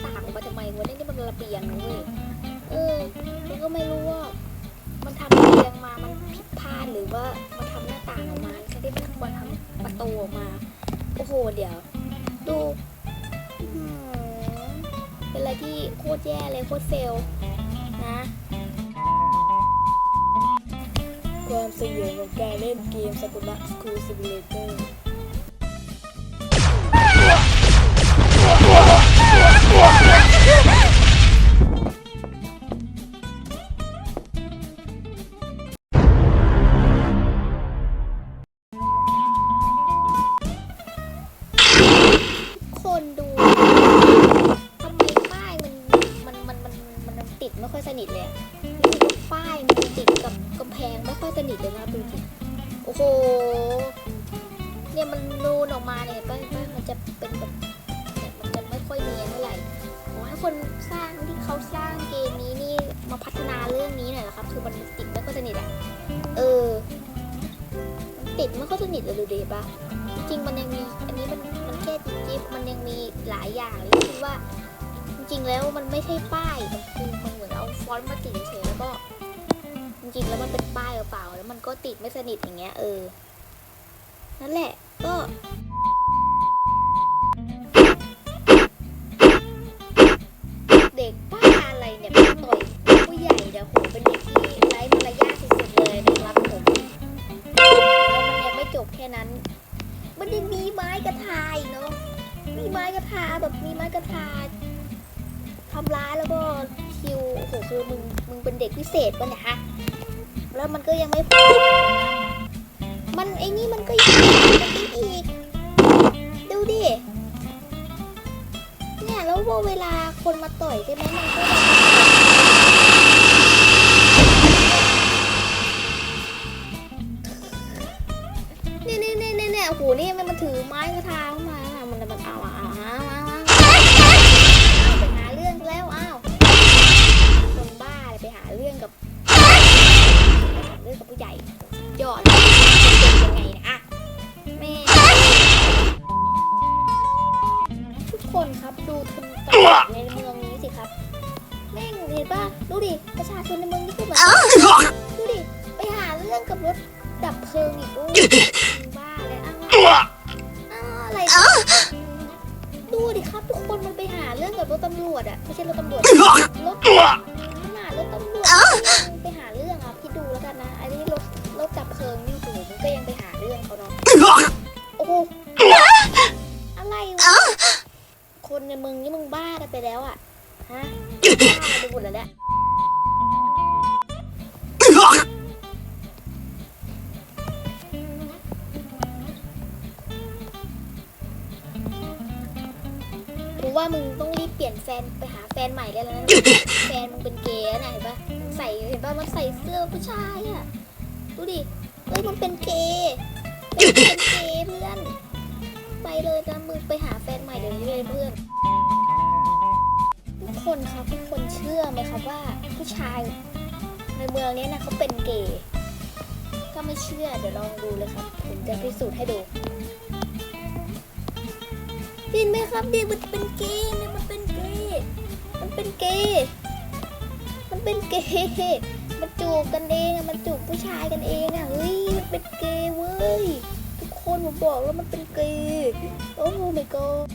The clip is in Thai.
พังมาทำไมวะเนี่ยมันระเบียงนะเว้ย เออมันก็ไม่รู้ว่า มันทำระเบียงมา มันผิดพลาดหรือว่ามันทำหน้าต่างออกมาแค่ที่มันควรทำประตูออกมา โอ้โห เดี๋ยว ดูเป็นอะไรที่โคตรแย่เลยโคตรเฟลนะความสยองของการเล่นเกมสกุละสคูลซิมูเลเตอร์ นิทเลยอะรู้สึกว่าป้ายมันติดกับกำแพงไม่ค่อยสนิทเลยนะดูสิโอ้โหเนี่ยมันนูนออกมาเนี่ยป้ายป้ายมันจะเป็นแบบเนี่ยมันจะไม่ค่อยเนียนเท่าไหร่ขอให้คนสร้างที่เขาสร้างเกมนี้นี่มาพัฒนาเรื่องนี้หน่อยนะครับ คือมันติดไม่ค่อยสนิทอะเออมันติดไม่ค่อยสนิทเลยดูดิปะจริงมันยังมีอันนี้มันมันแค่จิ๊บมันยังมีหลายอย่างเลยคิดว่า จริงๆแล้วมันไม่ใช่ป้า ริงๆ แล้วมันเป็นป้ายเปล่าๆแล้วมันก็ติดไม่สนิทอย่างเงี้ยเออ นั่นแหละก็เด็กป้าอะไรเนี่ยไปต่อยผู้ใหญ่เดี๋ยวโหเป็นเด็กที่ไร้มารยาทสุดๆเลยนะครับผมแล้วมันยังไม่จบแค่นั้น มันยังมีไม้กระทาอีกเนาะมีไม้กระทาแบบมีไม้กระทาทำร้ายแล้วก็คิวโอ้โหคือมึงมึงเป็นเด็กพิเศษป่ะเนี่ยฮะ แล้วมันก็ยังไม่พอมันไอ้นี่มันก็ยังมันก็อีกดูดิ เนี่ยแล้วพอเวลาคนมาต่อยใช่ไหมมันก็แบบเนี่ยเนี่ยเนี่ยเนี่ยโอ้โหนี่มันถือไม้กระทาเข้ามามันมันเอาอะเอาอะเอาอะเอาอะเอาไปหาเรื่องแล้วอ้าวคนบ้าเลยไปหาเรื่องกับ เรื่องกับผู้ใหญ่ยอดยเป็นยังไงนะแม่ทุกคนครับดูทุนตำรวจในเมืองนี้สิครับแม่งเห็นป่ะดูดิประชาชนในเมืองนี้ก็แบบดูดิไปหาเรื่องกับรถดับเพลิงอีกโอ้บ้าเลยอ้าวอะไรดูดิครับทุกคนมันไปหาเรื่องกับรถตำรวจอะไม่ใช่รถตำรวจรถขนาดรถตำรวจ มืองนี้มึงบ้ากันไปแล้วอะฮะบ้าไปหมดแล้วเนี่ยกูว่ามึงต้องรีบเปลี่ยนแฟนไปหาแฟนใหม่ได้แล้วนะแฟนมึงเป็นเกย์นะเห็นปะใส่เห็นปะมันใส่เสื้อผู้ชายอะดูดิเฮ้ยมันเป็นเกย์เป็นเกย์เพื่อน ในเมืองนี้นะเขาเป็นเกย์ก็ไม่เชื่อเดี๋ยวลองดูเลยครับ ผมจะพิสูจน์ให้ดูเห็นไหมครับเด็กมันเป็นเกย์เนี่ยมันเป็นเกย์มันเป็นเกย์มันเป็นเกย์มันจูบกันเองอะมันจูบผู้ชายกันเองอะเฮ้ยมันเป็นเกย์เว้ยทุกคนผมบอกแล้วมันเป็นเกย์โอ้ my god